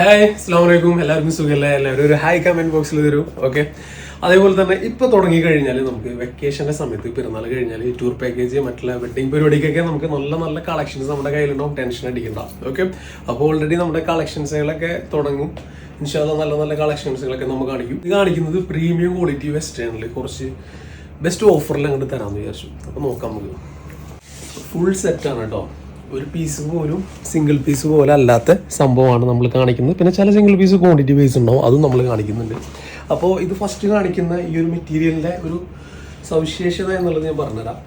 Hi അസ്സാം വലൈക്കും എല്ലാവർക്കും സുഖമല്ലേ എല്ലാവരും ഒരു ഹായ് കമന്റ് ബോക്സിൽ തരും. ഓക്കെ അതേപോലെ തന്നെ ഇപ്പം തുടങ്ങി കഴിഞ്ഞാൽ നമുക്ക് വെക്കേഷന്റെ സമയത്ത് പെരുന്നാൾ കഴിഞ്ഞാൽ ടൂർ പാക്കേജ് മറ്റുള്ള വെഡിങ് പരിപാടിക്കൊക്കെ നമുക്ക് നല്ല നല്ല കളക്ഷൻസ് നമ്മുടെ കയ്യിലുണ്ടാവും. ടെൻഷൻ അടിക്കണ്ട. ഓക്കെ അപ്പോൾ ഓൾറെഡി നമ്മുടെ കളക്ഷൻസുകളൊക്കെ തുടങ്ങും. ഇൻഷാല്ല നല്ല നല്ല കളക്ഷൻസുകളൊക്കെ നമുക്ക് കാണിക്കും. ഇത് കാണിക്കുന്നത് പ്രീമിയം ക്വാളിറ്റി വെസ്റ്റേണിൽ കുറച്ച് ബെസ്റ്റ് ഓഫറിൽ അങ്ങോട്ട് തരാമെന്ന് വിചാരിച്ചു. അപ്പോൾ നോക്കാം നമുക്ക്. ഫുൾ സെറ്റാണ് കേട്ടോ ഒരു പീസ് പോലും സിംഗിൾ പീസ് പോലെ അല്ലാത്ത സംഭവമാണ് നമ്മൾ കാണിക്കുന്നത്. പിന്നെ ചില സിംഗിൾ പീസ് ക്വാണ്ടിറ്റി ബേസ് ഉണ്ടാവും. അതും നമ്മൾ കാണിക്കുന്നുണ്ട്. അപ്പോൾ ഇത് ഫസ്റ്റ് കാണിക്കുന്ന ഈ ഒരു മെറ്റീരിയലിന്റെ ഒരു സവിശേഷത എന്നുള്ളത് ഞാൻ പറഞ്ഞുതരാം.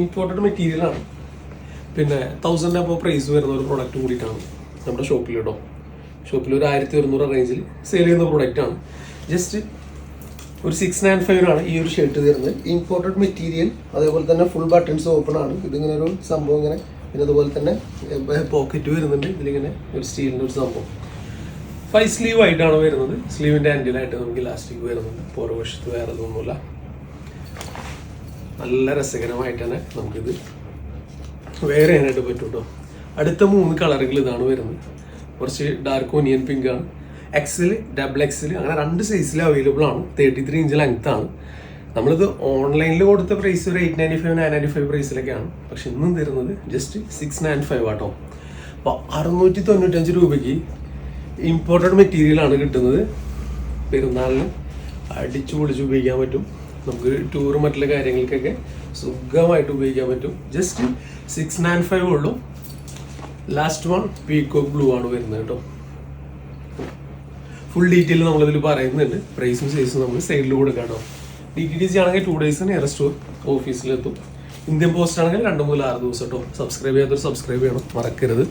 ഇമ്പോർട്ടഡ് മെറ്റീരിയലാണ് പിന്നെ തൗസൻഡ് അപ്പോൾ പ്രൈസ് വരുന്ന ഒരു പ്രൊഡക്റ്റ് കൂടിയിട്ടാണ് നമ്മുടെ ഷോപ്പിൽ കേട്ടോ ഷോപ്പിൽ ഒരു ആയിരത്തി ഒരുന്നൂറ് റേഞ്ചിൽ സെയിൽ ചെയ്യുന്ന പ്രൊഡക്റ്റാണ് ജസ്റ്റ് ഒരു സിക്സ് നയൻ ഫൈവിനാണ് ഈ ഒരു ഷർട്ട് തരുന്നത്. ഇമ്പോർട്ടഡ് മെറ്റീരിയൽ അതേപോലെ തന്നെ ഫുൾ ബട്ടൺസ് ഓപ്പൺ ആണ്. ഇതിങ്ങനെ ഒരു സംഭവം ഇങ്ങനെ പിന്നെ അതുപോലെ തന്നെ പോക്കറ്റ് വരുന്നുണ്ട്. ഇതിലിങ്ങനെ ഒരു സ്റ്റീലിന്റെ ഒരു സംഭവം. ഫൈവ് സ്ലീവ് ആയിട്ടാണ് വരുന്നത്. സ്ലീവിന്റെ ആൻഡിലായിട്ട് നമുക്ക് ഇലാസ്റ്റിക് വരുന്നുണ്ട്. പുറവശത്ത് വേറെ ഒന്നുമില്ല നല്ല രസകരമായിട്ട് തന്നെ നമുക്കിത് വേറെ ചെയ്യാനായിട്ട് പറ്റും കേട്ടോ. അടുത്ത മൂന്ന് കളറുകൾ ഇതാണ് വരുന്നത്. കുറച്ച് ഡാർക്ക് ഒനിയൻ പിങ്ക് ആണ്. എക്സിൽ ഡബിൾ എക്സിൽ അങ്ങനെ രണ്ട് സൈസിൽ അവൈലബിൾ ആണ്. തേർട്ടി ത്രീ ഇഞ്ച് ലെങ്ത് ആണ്. നമ്മളിത് ഓൺലൈനിൽ കൊടുത്ത പ്രൈസ് ഒരു eight ninety five nine ninety five പ്രൈസിലൊക്കെയാണ് പക്ഷെ ഇന്നും തരുന്നത് ജസ്റ്റ് സിക്സ് നയൻ ഫൈവ് ആട്ടോ അപ്പോൾ അറുന്നൂറ്റി തൊണ്ണൂറ്റഞ്ച് രൂപയ്ക്ക് ഇമ്പോർട്ടഡ് മെറ്റീരിയലാണ് കിട്ടുന്നത്. പെരുന്നാളിന് അടിച്ചു പൊളിച്ച് ഉപയോഗിക്കാൻ പറ്റും. നമുക്ക് ടൂർ മറ്റുള്ള കാര്യങ്ങൾക്കൊക്കെ സുഖമായിട്ട് ഉപയോഗിക്കാൻ പറ്റും. ജസ്റ്റ് സിക്സ് നയൻ ഫൈവ് ഉള്ളൂ. ലാസ്റ്റ് വൺ പീക്കോ ബ്ലൂ ആണ് വരുന്നത് കേട്ടോ ഫുൾ ഡീറ്റെയിൽ നമ്മളിതിൽ പറയുന്നുണ്ട്. പ്രൈസും സൈസും നമ്മൾ സൈഡിൽ കൊടുക്കാം കേട്ടോ ഡി ടി ഡി സി ആണെങ്കിൽ ടു ഡേയ്സ് നിയറസ്റ്റ് ഓഫീസിലെത്തും ഇന്ത്യൻ പോസ്റ്റ് ആണെങ്കിൽ രണ്ട് മുതൽ ആറ് ദിവസം കേട്ടോ സബ്സ്ക്രൈബ് ചെയ്യാത്തൊരു സബ്സ്ക്രൈബ് ചെയ്യണം. മറക്കരുത്.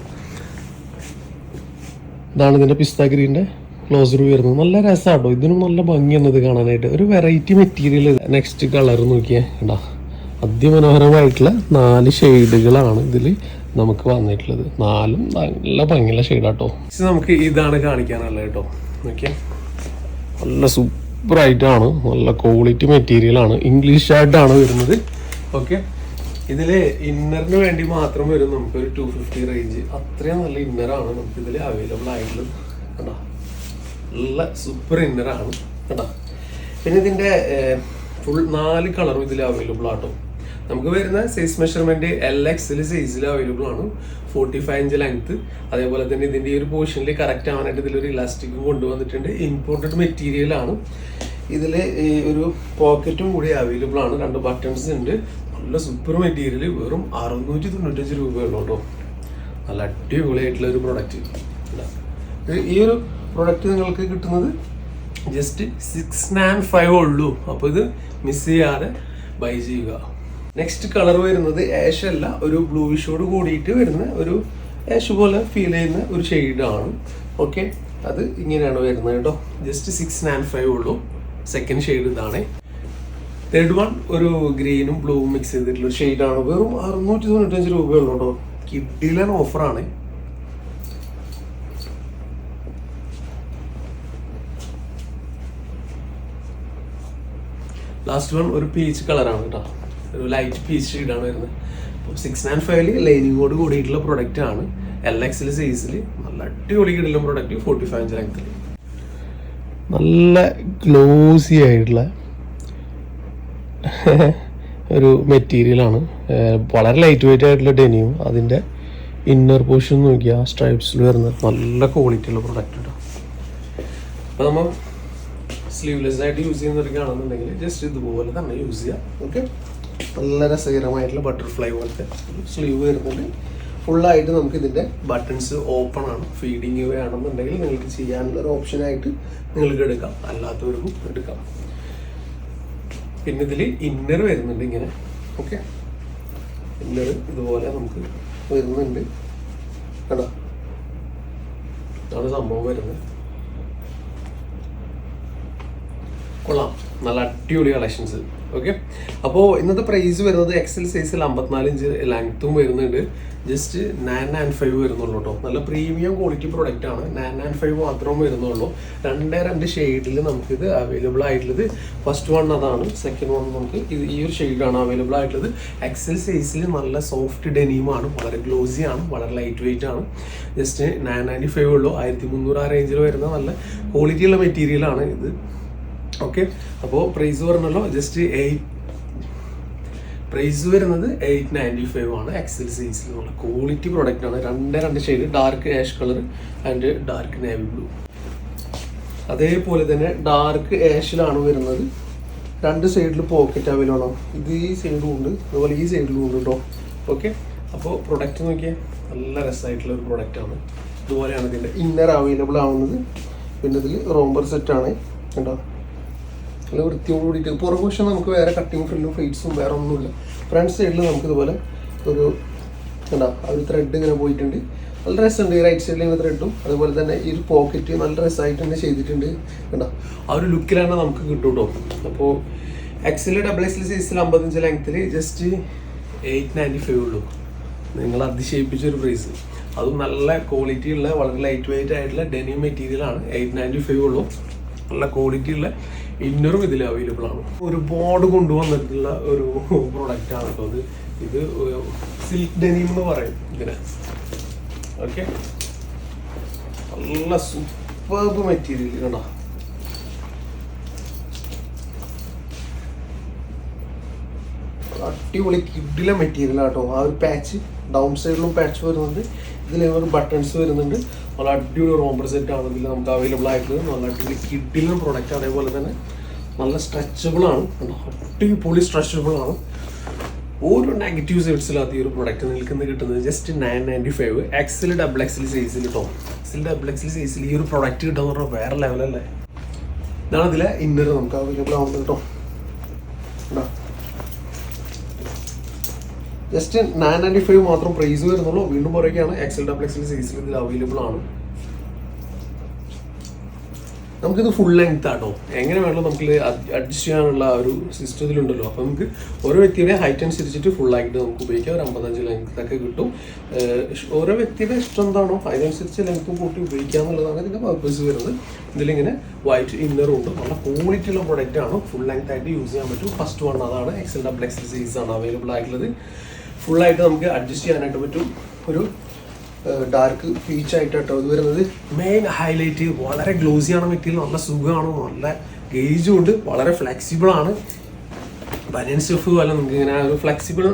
ഇതാണ് ഇതിന്റെ പിസ്ത ഗ്രീന്റെ ക്ലോസർ വരുന്നത്. നല്ല രസമാട്ടോ ഇതിനും നല്ല ഭംഗിയാണ് ഇത് കാണാനായിട്ട്. ഒരു വെറൈറ്റി മെറ്റീരിയൽ നെക്സ്റ്റ് കളർ നോക്കിയേ. കേട്ടോ അതിമനോഹരമായിട്ടുള്ള നാല് ഷെയ്ഡുകളാണ് ഇതിൽ നമുക്ക് വന്നിട്ടുള്ളത്. നാലും നല്ല ഭംഗിയുള്ള ഷെയ്ഡാട്ടോ നമുക്ക് ഇതാണ് കാണിക്കാനുള്ളത് കേട്ടോ നോക്കിയേ. നല്ല സൂപ്പർ ആയിട്ടാണ് നല്ല ക്വാളിറ്റി മെറ്റീരിയൽ ആണ് ഇംഗ്ലീഷ് ആയിട്ടാണ് വരുന്നത്. ഓക്കെ ഇതിൽ ഇന്നറിന് വേണ്ടി മാത്രം വരും നമുക്ക് ഒരു ടു ഫിഫ്റ്റി റേഞ്ച് അത്രയും നല്ല ഇന്നറാണ് നമുക്ക് ഇതിൽ അവൈലബിൾ ആയിട്ടുള്ളത്. കേട്ടോ നല്ല സൂപ്പർ ഇന്നറാണ് കേട്ടോ പിന്നെ ഇതിന്റെ ഫുൾ നാല് കളറും ഇതിൽ അവൈലബിൾ ആട്ടോ. നമുക്ക് വരുന്ന സൈസ് മെഷർമെന്റ് എൽ എക്സിൽ സൈസിൽ അവൈലബിൾ ആണ്. ഫോർട്ടി ഫൈവ് ഇഞ്ച് ലെങ്ത് അതേപോലെ തന്നെ ഇതിന്റെ ഈ ഒരു പോർഷനിൽ കറക്റ്റ് ആവാനായിട്ട് ഇതിലൊരു ഇലാസ്റ്റിക് കൊണ്ടുവന്നിട്ടുണ്ട്. ഇമ്പോർട്ടഡ് മെറ്റീരിയൽ ആണ്. ഇതിൽ ഒരു പോക്കറ്റും കൂടി അവൈലബിൾ ആണ്. രണ്ട് ബട്ടൺസ് ഉണ്ട്. നല്ല സൂപ്പർ മെറ്റീരിയൽ വെറും അറുന്നൂറ്റി തൊണ്ണൂറ്റഞ്ച് രൂപയുള്ളൂ കേട്ടോ. നല്ല അടിപൊളിയായിട്ടുള്ള ഒരു പ്രൊഡക്റ്റ് ഈ ഒരു പ്രൊഡക്റ്റ് നിങ്ങൾക്ക് കിട്ടുന്നത് ജസ്റ്റ് സിക്സ് നയൻ ഫൈവ് ഉള്ളൂ. അപ്പോൾ ഇത് മിസ് ചെയ്യാതെ ബൈ ചെയ്യുക. നെക്സ്റ്റ് കളർ വരുന്നത് ആഷ് അല്ല ഒരു ബ്ലൂയിഷോട് കൂടിയിട്ട് വരുന്ന ഒരു ആഷ് പോലെ ഫീൽ ചെയ്യുന്ന ഒരു ഷെയ്ഡാണ് ഓക്കെ അത് ഇങ്ങനെയാണ് വരുന്നത് കേട്ടോ. ജസ്റ്റ് സിക്സ് നയൻ ഫൈവ് ഉള്ളൂ. സെക്കൻഡ് ഷെയ്ഡ് ഇതാണ്. തേർഡ് വൺ ഒരു ഗ്രീനും ബ്ലൂവും മിക്സ് ചെയ്തിട്ടുള്ള ഷെയ്ഡാണ് വെറും അറുന്നൂറ്റി തൊണ്ണൂറ്റഞ്ച് രൂപയുള്ളൂ കേട്ടോ. കിഡിലൻ ഓഫറാണ് ലാസ്റ്റ് വൺ ഒരു പീച്ച് കളറാണ് കേട്ടോ. ഒരു ലൈറ്റ് പീച്ച് ഷെയ്ഡാണ് വരുന്നത് അപ്പോൾ സിക്സ് നയൻ ഫൈവിൽ ലൈനിങ്ങോട് കൂടിയിട്ടുള്ള പ്രൊഡക്റ്റ് ആണ്. എൽ എക്സിൽ സൈസിൽ നല്ല അടിപൊളി കിടലും പ്രൊഡക്റ്റ് ഫോർട്ടി ഫൈവ് ഇഞ്ച് ലെങ്ത്തിൽ നല്ല ഗ്ലോസി ആയിട്ടുള്ള ഒരു മെറ്റീരിയലാണ് വളരെ ലൈറ്റ് വെയിറ്റ് ആയിട്ടുള്ള ഡെനിയും അതിന്റെ ഇന്നർ പോർഷൻ നോക്കിയാൽ സ്ട്രൈപ്സിൽ വരുന്ന നല്ല ക്വാളിറ്റി ഉള്ള പ്രൊഡക്റ്റ് കേട്ടോ അപ്പോൾ നമ്മൾ സ്ലീവ്ലെസ് ആയിട്ട് യൂസ് ചെയ്യുന്നവർക്കാണെന്നുണ്ടെങ്കിൽ ജസ്റ്റ് ഇതുപോലെ തന്നെ യൂസ് ചെയ്യാം. ഓക്കെ നല്ല രസകരമായിട്ടുള്ള ബട്ടർഫ്ലൈ പോലത്തെ സ്ലീവ് വരുന്നുണ്ട്. ഫുള്ളായിട്ട് നമുക്ക് ഇതിന്റെ ബട്ടൺസ് ഓപ്പൺ ആണ്. ഫീഡിങ് വേ ആണെന്നുണ്ടെങ്കിൽ നിങ്ങൾക്ക് ചെയ്യാനുള്ള ഒരു ഓപ്ഷനായിട്ട് നിങ്ങൾക്ക് എടുക്കാം. അല്ലാത്തവർക്കും എടുക്കാം. പിന്നെ ഇതിൽ ഇന്നർ വരുന്നുണ്ട് ഇങ്ങനെ. ഓക്കെ ഇന്നർ ഇതുപോലെ നമുക്ക് വരുന്നുണ്ട്. കേട്ടോ ഇതാണ് സംഭവം വരുന്നത്. കൊള്ളാം. നല്ല അടിപൊളി കളക്ഷൻസ് ഓക്കെ അപ്പോൾ ഇന്നത്തെ പ്രൈസ് വരുന്നത് എക്സൽ സൈസിൽ അമ്പത്തിനാല് ഇഞ്ച് ലെങ്ത്തും വരുന്നുണ്ട്. ജസ്റ്റ് നയൻ ആൻഡ് ഫൈവ് വരുന്നുള്ളൂ കേട്ടോ നല്ല പ്രീമിയം ക്വാളിറ്റി പ്രൊഡക്റ്റ് ആണ്. നയൻ ആൻഡ് ഫൈവ് മാത്രമേ വരുന്നുള്ളൂ. രണ്ടേ രണ്ട് ഷെയ്ഡിൽ നമുക്കിത് അവൈലബിൾ ആയിട്ടുള്ളത്. ഫസ്റ്റ് വൺ അതാണ്. സെക്കൻഡ് വൺ നമുക്ക് ഇത് ഈ ഒരു ഷെയ്ഡാണ് അവൈലബിൾ ആയിട്ടുള്ളത്. എക്സൽ സൈസിൽ നല്ല സോഫ്റ്റ് ഡെനീമാണ് വളരെ ഗ്ലോസി ആണ്. വളരെ ലൈറ്റ് വെയിറ്റ് ആണ്. ജസ്റ്റ് നയൻ നയന്റി ഫൈവ് ഉള്ളൂ. ആയിരത്തി മുന്നൂറ് ആ റേഞ്ചിൽ വരുന്ന നല്ല ക്വാളിറ്റിയുള്ള മെറ്റീരിയലാണ് ഇത്. ഓക്കെ. അപ്പോൾ പ്രൈസ് പറഞ്ഞല്ലോ ജസ്റ്റ് എയ്റ്റ് പ്രൈസ് വരുന്നത് എയ്റ്റ് നയന്റി ഫൈവ് ആണ് എക്സൽ സൈസിലുള്ള ക്വാളിറ്റി പ്രോഡക്റ്റ് ആണ്. രണ്ട് രണ്ട് shade dark ash colour and dark navy blue അതേപോലെ തന്നെ ഡാർക്ക് ആഷിലാണ് വരുന്നത്. രണ്ട് സൈഡിൽ പോക്കറ്റ് അവൈലബിൾ ആണ്. ഇത് ഈ സൈഡിലും ഉണ്ട്. അതുപോലെ ഈ സൈഡിലും ഉണ്ട് കേട്ടോ ഓക്കെ. അപ്പോൾ പ്രൊഡക്റ്റ് നോക്കിയാൽ നല്ല രസമായിട്ടുള്ള ഒരു പ്രൊഡക്റ്റ് ആണ്. ഇതുപോലെയാണ് ഇതിന്റെ ഇന്നർ അവൈലബിൾ ആവുന്നത്. പിന്നെ ഇതിൽ റോംബർ ആണ്. കേട്ടോ നല്ല വൃത്തിയോട് കൂടിയിട്ട്. പുറകുവശം നമുക്ക് വേറെ കട്ടിങ് ഫ്രില്ലും ഫ്രീറ്റ്സും വേറെ ഒന്നുമില്ല. ഫ്രണ്ട് സൈഡിൽ നമുക്ക് ഇതുപോലെ ഒരു എന്താ ഒരു ത്രെഡ് ഇങ്ങനെ പോയിട്ടുണ്ട്. നല്ല രസമുണ്ട്. ഈ റൈറ്റ് സൈഡിൽ ഇങ്ങനെ ത്രെഡും അതുപോലെ തന്നെ ഈ ഒരു പോക്കറ്റ് നല്ല രസമായിട്ട് തന്നെ ചെയ്തിട്ടുണ്ട്. കണ്ടോ? ആ ഒരു ലുക്കിലാണ് നമുക്ക് കിട്ടും കേട്ടോ അപ്പോൾ എക്സിൽ ഡബിൾ എക്സിൽ സൈസിൽ അമ്പത്തഞ്ച് ലെങ്ത്തിൽ ജസ്റ്റ് എയ്റ്റ് നയന്റി ഫൈവ് ഉള്ളൂ. നിങ്ങൾ അതിശയിപ്പിച്ച ഒരു പ്രൈസ് അതും നല്ല ക്വാളിറ്റി ഉള്ള വളരെ ലൈറ്റ് വെയിറ്റ് ആയിട്ടുള്ള ഡെനിം മെറ്റീരിയലാണ് എയ്റ്റ് നയന്റി ഫൈവ് ഉള്ളൂ. നല്ല ക്വാളിറ്റി ഉള്ള ഇന്നറും ഇതിൽ അവൈലബിൾ ആണ്. ഒരുപാട് കൊണ്ടുവന്നിട്ടുള്ള ഒരു പ്രോഡക്റ്റ് ആണ് കേട്ടോ ഇത് ഇത് സിൽക്ക് ഡെനിം എന്ന് പറയും ഇതിന്. ഓക്കെ നല്ല സൂപ്പർബ് മെറ്റീരിയൽ കണ്ടോ? അടിപൊളി കിഡിലെ മെറ്റീരിയൽ ആട്ടോ ആ ഒരു പാച്ച് ഡൗൺ സൈഡിലും പാച്ച് വരുന്നുണ്ട്. ഇതിൽ ഒരു ബട്ടൺസ് വരുന്നുണ്ട്. നല്ല അടിപൊളി റോംബർ സെറ്റ് ആണ് ഇതിൽ നമുക്ക് അവൈലബിൾ ആയിട്ടുള്ളത്. നല്ല അടിപൊളി കിഡിലും പ്രൊഡക്റ്റ് അതേപോലെ തന്നെ നല്ല സ്ട്രെച്ചബിൾ ആണ്. അടിപൊളി സ്ട്രെച്ചബിൾ ആണ്. ഓരോ നെഗറ്റീവ് സൈഡ്സിലാത്ത ഈ ഒരു പ്രൊഡക്റ്റ് നിൽക്കുന്ന കിട്ടുന്നത്. Just nine ninety five XL double XL സൈസിൽ കേട്ടോ എക്സിൽ ഡബിൾ എക്സിൽ സൈസിൽ ഈ ഒരു പ്രൊഡക്റ്റ് കിട്ടുന്ന പറഞ്ഞാൽ വേറെ ലെവലല്ലേ ഇതാണ് ഇതിലെ ഇന്നർ നമുക്ക് അവൈലബിൾ ആവുന്നത് കേട്ടോ ജസ്റ്റ് നയൻ നയന്റി ഫൈവ് മാത്രം പ്രൈസ് വരുന്നുള്ളൂ. വീണ്ടും പറയുകയാണ് എക്സൽ എക്സൽ സൈസിൽ ഇതിൽ അവൈലബിൾ ആണ്. നമുക്കിത് ഫുൾ ലെങ്ത് ആട്ടോ. എങ്ങനെ വേണമല്ലോ നമുക്ക് അഡ്ജസ്റ്റ് ചെയ്യാനുള്ള ഒരു സിസ്റ്റം ഇതിലുണ്ടല്ലോ. അപ്പോൾ നമുക്ക് ഓരോ വ്യക്തിയുടെ ഹൈറ്റ് അനുസരിച്ചിട്ട് ഫുൾ ആയിട്ട് നമുക്ക് ഉപയോഗിക്കാം. ഒരു അമ്പത്തഞ്ച് ലെങ്ത് ഒക്കെ കിട്ടും. ഓരോ വ്യക്തിയുടെ ഇഷ്ടം എന്താണോ അതിനനുസരിച്ച് ലെങ്ത്തും കൂട്ടി ഉപയോഗിക്കുക എന്നുള്ളതാണ് ഇതിന്റെ പർപ്പസ് വരുന്നത്. ഇതിലിങ്ങനെ വൈറ്റ് ഇന്നറും ഉണ്ട്. നല്ല ക്വാളിറ്റി ഉള്ള പ്രൊഡക്റ്റ് ആണ്. ഫുൾ ലെങ്ത് ആയിട്ട് യൂസ് ചെയ്യാൻ പറ്റും. ഫസ്റ്റ് വൺ അതാണ് എക്സൽ ഡബിൾ എക്സൽ ആണ് അവൈലബിൾ ആയിട്ടുള്ളത്. ആയിട്ട് നമുക്ക് അഡ്ജസ്റ്റ് ചെയ്യാനായിട്ട് പറ്റും. ഒരു ഡാർക്ക് പീച്ച് ആയിട്ട് കേട്ടോ ഇത് വരുന്നത്. മെയിൻ ഹൈലൈറ്റ് വളരെ ഗ്ലോസി ആണ് മെറ്റീരിയൽ നല്ല സുഖമാണ്? നല്ല ഗേജും ഉണ്ട്. വളരെ ഫ്ലെക്സിബിൾ ആണ്. ബനിയൻ സ്റ്റഫ് പോലെ നമുക്ക് ഇങ്ങനെ ഒരു ഫ്ലെക്സിബിൾ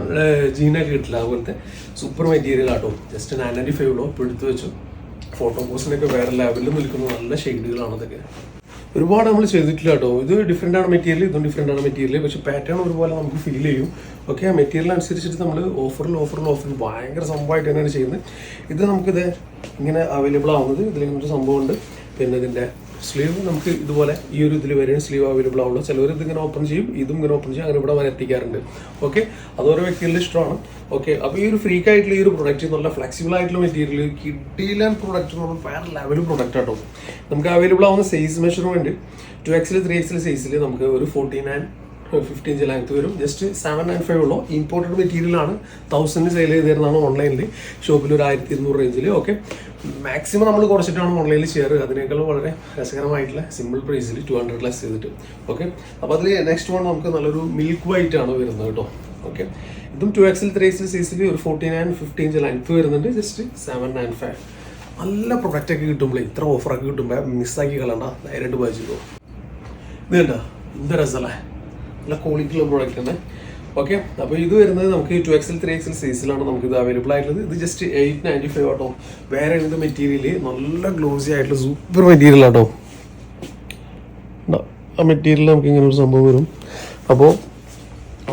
ജീനൊക്കെ കിട്ടില്ല അതുപോലത്തെ സൂപ്പർ മെറ്റീരിയൽ ആട്ടോ. ജസ്റ്റ് നയൻ നയന്റി ഫൈവിലോ ഇപ്പോൾ എടുത്തു വെച്ചു. ഫോട്ടോ പോസ്റ്റിനൊക്കെ വേറെ ലെവലിൽ നിൽക്കുന്ന. നല്ല ഷെയ്ഡുകളാണ് ഇതൊക്കെ. ഒരുപാട് നമ്മൾ ചെയ്തിട്ടില്ല കേട്ടോ. ഇത് ഡിഫറെന്റ് ആണ് മെറ്റീരിയൽ ഇതും ഡിഫറെന്റ് ആണ് മെറ്റീരിയൽ പക്ഷെ പാറ്റേൺ ഒരുപോലെ നമുക്ക് ഫീൽ ചെയ്യും. ഓക്കെ ആ മെറ്റീരിയൽ അനുസരിച്ചിട്ട് നമ്മൾ ഓഫറിൽ ഓഫറിൽ ഓഫറിൽ ഭയങ്കര സംഭവമായിട്ട് തന്നെയാണ് ചെയ്യുന്നത്. ഇത് നമുക്കിത് ഇങ്ങനെ അവൈലബിൾ ആവുന്നത്. ഇതിൽ ഒരു സംഭവമുണ്ട്. പിന്നെ ഇതിന്റെ സ്ലീവ് നമുക്ക് ഇതുപോലെ ഈ ഒരു ഇതിൽ വരെയും സ്ലീവ് അവൈലബിൾ ആവുള്ളൂ. ചിലവർ ഇതിങ്ങനെ ഓപ്പൺ ചെയ്യും ഇതും ഇങ്ങനെ ഓപ്പൺ ചെയ്യും അങ്ങനെ ഇവിടെ വരെ എത്തിക്കാറുണ്ട്. ഓക്കെ അത് ഓരോ വ്യക്തികളുടെ ഇഷ്ടമാണ്. ഓക്കെ അപ്പോൾ ഈ ഒരു ഫ്രീക്ക് ആയിട്ടുള്ള ഈ ഒരു പ്രൊഡക്റ്റ് നല്ല ഫ്ലെക്സിബിൾ ആയിട്ടുള്ള മെറ്റീരിയൽ കിഡിലൻ പ്രൊഡക്റ്റ് എന്ന് പറഞ്ഞാൽ വേറെ ലെവൽ പ്രൊഡക്റ്റ് ആട്ടോ. നമുക്ക് അവൈലബിൾ ആവുന്ന size measurement two XL three XL സൈസിൽ നമുക്ക് ഒരു forty nine fifty inch length വരും. ജസ്റ്റ് സെവൻ നയൻ ഫൈവ് ഉള്ളൂ. ഇമ്പോർട്ടഡ് മെറ്റീരിയൽ ആണ്. തൗസൻഡ് സെയിൽ ചെയ്ത് തരുന്നതാണ് ഓൺലൈനിൽ ഷോപ്പിൽ ഒരു ആയിരത്തി ഇരുന്നൂറ് റേഞ്ചിൽ ഓക്കെ മാക്സിമം നമ്മൾ കുറച്ചിട്ടാണ് ഓൺലൈനിൽ ഷെയർ അതിനേക്കാളും വളരെ രസകരമായിട്ടുള്ള സിമ്പിൾ പ്രൈസിൽ ടു ഹൺഡ്രഡ് ലെസ് ചെയ്തിട്ട്. ഓക്കെ അപ്പോൾ അതിൽ നെക്സ്റ്റ് വൺ നമുക്ക് നല്ലൊരു മിൽക്ക് വൈറ്റ് ആണ് വരുന്നത് കേട്ടോ. ഓക്കെ ഇതും two XL three XL C C B ഒരു ഫോർട്ടി നയൻ ഫിഫ്റ്റീൻ ലെങ്ത് വരുന്നുണ്ട്. ജസ്റ്റ് സെവൻ നയൻ ഫൈവ് നല്ല പ്രൊഡക്റ്റ് ഒക്കെ കിട്ടുമ്പോൾ ഇത്ര ഓഫറൊക്കെ കിട്ടുമ്പോൾ മിസ്സാക്കി കളണ്ട നേരിട്ട് വായിച്ചിട്ടോ ഇത് കണ്ടോ? എന്ത് രസമല്ലേ നല്ല ക്വാളിറ്റി ഉള്ള പ്രോഡക്റ്റ് തന്നെ ഓക്കെ അപ്പോൾ ഇത് വരുന്നത് നമുക്ക് ടു എക്സൽ ത്രീ എക്സൽ സൈസിലാണ് നമുക്ക് ഇത് അവൈലബിൾ ആയിട്ടുള്ളത്. ഇത് ജസ്റ്റ് എയ്റ്റ് നയന്റി ഫൈവ് ആട്ടോ. വേറെ എന്ത് മെറ്റീരിയൽ നല്ല ഗ്ലോസി ആയിട്ടുള്ള സൂപ്പർ മെറ്റീരിയൽ ആട്ടോ? ആ മെറ്റീരിയൽ നമുക്ക് ഇങ്ങനെ ഒരു സംഭവം വരും. അപ്പോൾ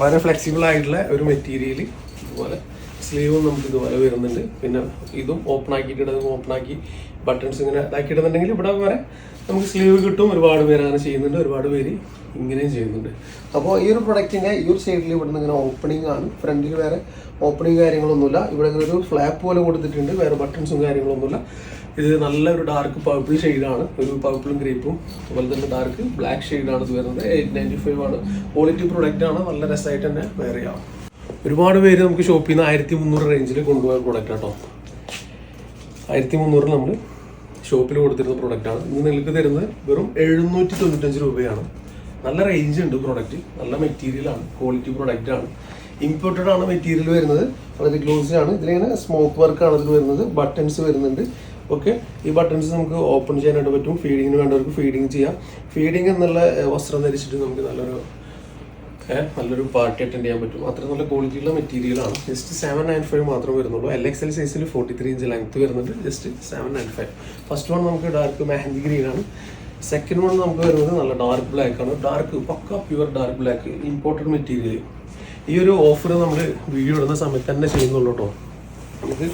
വളരെ ഫ്ലെക്സിബിൾ ആയിട്ടുള്ള ഒരു മെറ്റീരിയൽ ഇതുപോലെ സ്ലീവും നമുക്ക് ഇതുപോലെ വരുന്നുണ്ട്. പിന്നെ ഇതും ഓപ്പൺ ആക്കിയിട്ട് ഓപ്പൺ ആക്കി ബട്ടൺസ് ഇങ്ങനെ ഇതാക്കിയിടുന്നുണ്ടെങ്കിൽ ഇവിടെ വരെ നമുക്ക് സ്ലീവ് കിട്ടും. ഒരുപാട് പേര് അങ്ങനെ ചെയ്യുന്നുണ്ട് ഒരുപാട് പേര് ഇങ്ങനെയും ചെയ്യുന്നുണ്ട്. അപ്പോൾ ഈ ഒരു പ്രൊഡക്റ്റിന്റെ ഈ ഒരു സൈഡിൽ ഇവിടെ നിന്ന് ഇങ്ങനെ ഓപ്പണിംഗ് ആണ്. ഫ്രണ്ടിൽ വേറെ ഓപ്പണിംഗ് കാര്യങ്ങളൊന്നുമില്ല. ഇവിടെ ഇങ്ങനെ ഒരു ഫ്ലാപ്പ് പോലെ കൊടുത്തിട്ടുണ്ട്. വേറെ ബട്ടൺസും കാര്യങ്ങളൊന്നുമില്ല. ഇത് നല്ലൊരു ഡാർക്ക് പർപ്പിൾ ഷെയ്ഡാണ് ഒരു പർപ്പിളും ഗ്രേപ്പും അതുപോലെ തന്നെ ഡാർക്ക് ബ്ലാക്ക് ഷെയ്ഡാണ് ഇത് വരുന്നത്. എയ്റ്റ് നയന്റി ഫൈവ് ആണ്. ക്വാളിറ്റി പ്രൊഡക്റ്റ് ആണ്. നല്ല രസമായിട്ട് തന്നെ ചെയ്യാം. ഒരുപാട് പേര് നമുക്ക് ഷോപ്പിൽ നിന്ന് ആയിരത്തി മുന്നൂറ് റേഞ്ചിൽ കൊണ്ടുപോയ പ്രോഡക്റ്റ് കേട്ടോ ആയിരത്തി മുന്നൂറിൽ നമ്മൾ ഷോപ്പിൽ കൊടുത്തിരുന്ന പ്രോഡക്റ്റാണ് ഇന്ന് നിങ്ങൾക്ക് തരുന്നത് വെറും എഴുന്നൂറ്റി തൊണ്ണൂറ്റഞ്ച് രൂപയാണ്. നല്ല റേഞ്ച് ഉണ്ട് പ്രോഡക്റ്റ് നല്ല മെറ്റീരിയലാണ് ക്വാളിറ്റി പ്രോഡക്റ്റ് ആണ്. ഇമ്പോർട്ടഡ് ആണ് മെറ്റീരിയൽ വരുന്നത്. വളരെ ഗ്ലോസി ആണ് ഇതിലിങ്ങനെ സ്മോക്ക് വർക്ക് ആണ് ഇതിൽ വരുന്നത്. ബട്ടൺസ് വരുന്നുണ്ട്. ഓക്കെ ഈ ബട്ടൺസ് നമുക്ക് ഓപ്പൺ ചെയ്യാനായിട്ട് പറ്റും. ഫീഡിങ്ങിന് വേണ്ടവർക്ക് ഫീഡിങ് ചെയ്യാം. ഫീഡിങ് എന്നുള്ള വസ്ത്രം ധരിച്ചിട്ട് നമുക്ക് നല്ലൊരു നല്ലൊരു പാർട്ടി അറ്റൻഡ് ചെയ്യാൻ പറ്റും. അത്ര നല്ല ക്വാളിറ്റിയുള്ള മെറ്റീരിയലാണ് ജസ്റ്റ് സെവൻ നയൻ ഫൈവ് മാത്രമേ വരുന്നുള്ളൂ. എൽ എക്സ് എൽ സൈസിൽ ഫോർട്ടി ത്രീ ഇഞ്ച് ലെങ്ത് വരുന്നുണ്ട്. Just seven nine five first one നമുക്ക് ഡാർക്ക് മെഹന്തി ഗ്രീൻ ആണ്. സെക്കൻഡ് വൺ നമുക്ക് വരുന്നത് നല്ല ഡാർക്ക് ബ്ലാക്ക് ആണ്. Dark pucca pure dark black imported material ഈ ഒരു ഓഫർ നമ്മൾ വീഡിയോ ഇടുന്ന സമയത്ത് തന്നെ ചെയ്യുന്നുള്ളൂ കേട്ടോ നമുക്ക്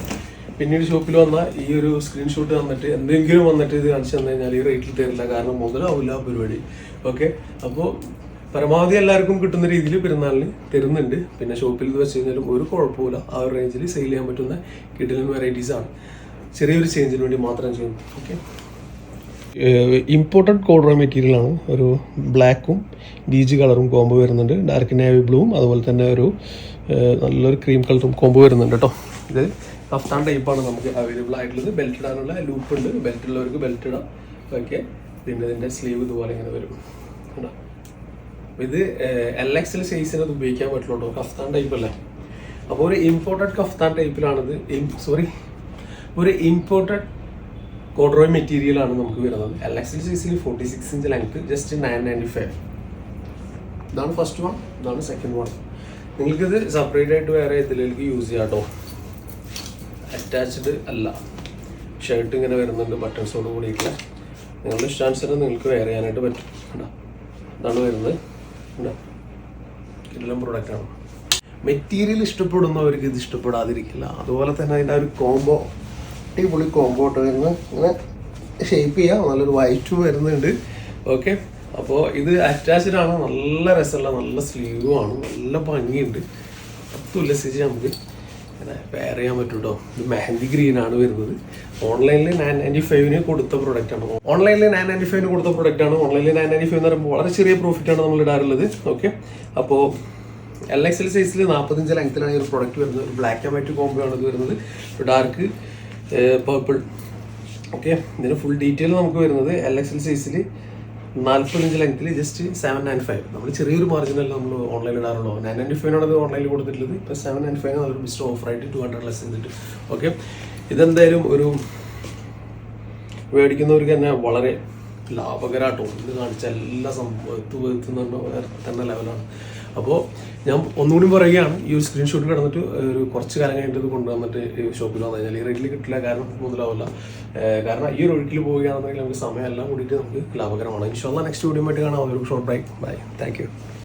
പിന്നീട് ഷോപ്പിൽ വന്ന ഈ ഒരു സ്ക്രീൻഷോട്ട് വന്നിട്ട് എന്തെങ്കിലും വന്നിട്ട് ഇത് കാണിച്ചു തന്നു കഴിഞ്ഞാൽ ഈ റേറ്റിൽ തരില്ല. കാരണം മുതലാവില്ല പരിപാടി. ഓക്കെ അപ്പോൾ പരമാവധി എല്ലാവർക്കും കിട്ടുന്ന രീതിയിൽ പെരുന്നാളിന് തരുന്നുണ്ട്. പിന്നെ ഷോപ്പിൽ വെച്ച് കഴിഞ്ഞാലും ഒരു കുഴപ്പമില്ല ആ ഒരു റേഞ്ചിൽ സെയിൽ ചെയ്യാൻ പറ്റുന്ന കിഡിലൻ വെറൈറ്റീസ് ആണ്. ചെറിയൊരു ചേഞ്ചിന് വേണ്ടി മാത്രം ചെയ്യുന്നു ഓക്കെ ഇമ്പോർട്ടഡ് കോഡ്രോ മെറ്റീരിയൽ ആണ്. ഒരു ബ്ലാക്കും ബീജ് കളറും കോംബോ വരുന്നുണ്ട്. ഡാർക്ക് നേവി ബ്ലൂവും അതുപോലെ തന്നെ ഒരു നല്ലൊരു ക്രീം കളറും കോംബോ വരുന്നുണ്ട് കേട്ടോ ഇത് കഫ്താൻ ടൈപ്പാണ് നമുക്ക് അവൈലബിൾ ആയിട്ടുള്ളത്. ബെൽറ്റ് ഇടാനുള്ള ലൂപ്പ് ഉണ്ട്. ബെൽറ്റ് ഉള്ളവർക്ക് ബെൽറ്റ് ഇടാം. ഓക്കെ പിന്നെ ഇതിന്റെ സ്ലീവ് ഇതുപോലെ ഇങ്ങനെ വരും. കേട്ടോ ഇത് എൽ എക്സ് എൽ സൈസിന് അത് ഉപയോഗിക്കാൻ പറ്റുള്ളൂ കഫ്താൻ ടൈപ്പ് അല്ലേ? അപ്പോൾ ഒരു ഇമ്പോർട്ടഡ് കഫ്താൻ ടൈപ്പിലാണിത് സോറി ഒരു ഇമ്പോർട്ടഡ് കോഡ്രോയ് മെറ്റീരിയൽ ആണ് നമുക്ക് വരുന്നത്. എൽ എക്സ് എൽ സൈസിൽ forty six inch length just nine ninety five ഇതാണ് ഫസ്റ്റ് വൺ ഇതാണ് സെക്കൻഡ് വൺ നിങ്ങൾക്കിത് സെപ്പറേറ്റ് ആയിട്ട് വേറെ ഇതിലേക്ക് യൂസ് ചെയ്യാം കേട്ടോ അറ്റാച്ച്ഡ് അല്ല. ഷർട്ട് ഇങ്ങനെ വരുന്നുണ്ട് ബട്ടൺസോട് കൂടിയിട്ടുള്ള. നിങ്ങളുടെ ഇഷ്ടാനുസരണം നിങ്ങൾക്ക് വെയർ ചെയ്യാനായിട്ട് പറ്റും. ഇതാണ് വരുന്നത്. കേട്ടോ എല്ലാം പ്രൊഡക്റ്റാണ് മെറ്റീരിയൽ ഇഷ്ടപ്പെടുന്നവർക്ക് ഇത് ഇഷ്ടപ്പെടാതിരിക്കില്ല. അതുപോലെ തന്നെ അതിന്റെ ഒരു കോംബോ അടിപൊളി കോംബോ വരുന്നത്. ഇങ്ങനെ ഷേപ്പ് ചെയ്യാം. നല്ലൊരു വൈറ്റ് വരുന്നുണ്ട്. ഓക്കെ അപ്പോൾ ഇത് അറ്റാച്ച്ഡ് ആണ്. നല്ല രസമുള്ള നല്ല സ്ലീവും ആണ്. നല്ല ഭംഗിയുണ്ട്. അത് ഉല്ലസിച്ച് നമുക്ക് ഇങ്ങനെ പെയർ ചെയ്യാൻ പറ്റും കേട്ടോ ഇത് മെഹന്തി ഗ്രീൻ ആണ് വരുന്നത്. ഓൺലൈനിൽ നയൻ നയന്റി ഫൈവിന് കൊടുത്ത ആണ്. ഓൺലൈനിൽ നയൻ നയന്റി ഫൈവിന് കൊടുത്ത ആണ്. ഓൺലൈനിൽ നയൻ നയന്റി ഫൈവ് എന്ന് പറയുമ്പോൾ വളരെ ചെറിയ പ്രോഫിറ്റ് ആണ് നമ്മൾ ഇടാറുള്ളത്. ഓക്കെ അപ്പോൾ എൽ എക്സ് എൽ സൈസിൽ നാൽപ്പത്തഞ്ച് ലെങ്ത്തിലാണ് ഈ ഒരു പ്രൊഡക്റ്റ് വരുന്നത്. ഒരു ബ്ലാക്ക് ആൻഡ് വൈറ്റ് കോംബോ ആണ് ഇത് വരുന്നത്. ഡാർക്ക് പേർപ്പിൾ ഓക്കെ ഇതിന് ഫുൾ ഡീറ്റെയിൽ നമുക്ക് വരുന്നത് എൽ എക്സ് എൽ സൈസിൽ നാൽപ്പത്തഞ്ച് ലെങ്ത്തിൽ ജസ്റ്റ് സെവൻ നയൻ ഫൈവ് നമ്മൾ ചെറിയൊരു മാർജിനല്ല നമ്മൾ ഓൺലൈനിൽ ഇടാറുള്ളൂ. നയൻ നയന്റി ഫൈവിനാണ് ഓൺലൈനിൽ കൊടുത്തിട്ടുള്ളത്. ഇപ്പോൾ സെവൻ നയൻ ഫൈവ് നല്ലൊരു ബെസ്റ്റ് ഓഫറായിട്ട് ടു ഹൺഡ്രഡ് ലെസ് ചെയ്തിട്ട്. ഓക്കെ ഇതെന്തായാലും ഒരു മേടിക്കുന്നവർക്ക് തന്നെ വളരെ ലാഭകരമായിട്ടോ ഇത് കാണിച്ച എല്ലാ സംഭവത്തും തന്നെ ലെവലാണ് അപ്പോൾ ഞാൻ ഒന്നുകൂടി പറയുകയാണ് ഈ ഒരു സ്ക്രീൻഷോട്ട് കിടന്നിട്ട് ഒരു കുറച്ച് കാലം കഴിഞ്ഞിട്ട് ഇത് കൊണ്ടുവന്നിട്ട് ഷോപ്പിൽ വന്നു കഴിഞ്ഞാൽ ഈ റേറ്റിൽ കിട്ടില്ല കാരണം മുതലാവില്ല കാരണം ഈ ഒരു ഒഴുക്കിൽ പോവുകയാണെന്നുണ്ടെങ്കിൽ നമുക്ക് സമയം എല്ലാം കൂടിയിട്ട് നമുക്ക് ലാഭകരമാണ്. ഇൻഷാല്ല നെക്സ്റ്റ് വീഡിയോ ആയിട്ട് കാണാം. ഒരു ഷോർട്ട് ബ്രേക്ക് ബൈ താങ്ക്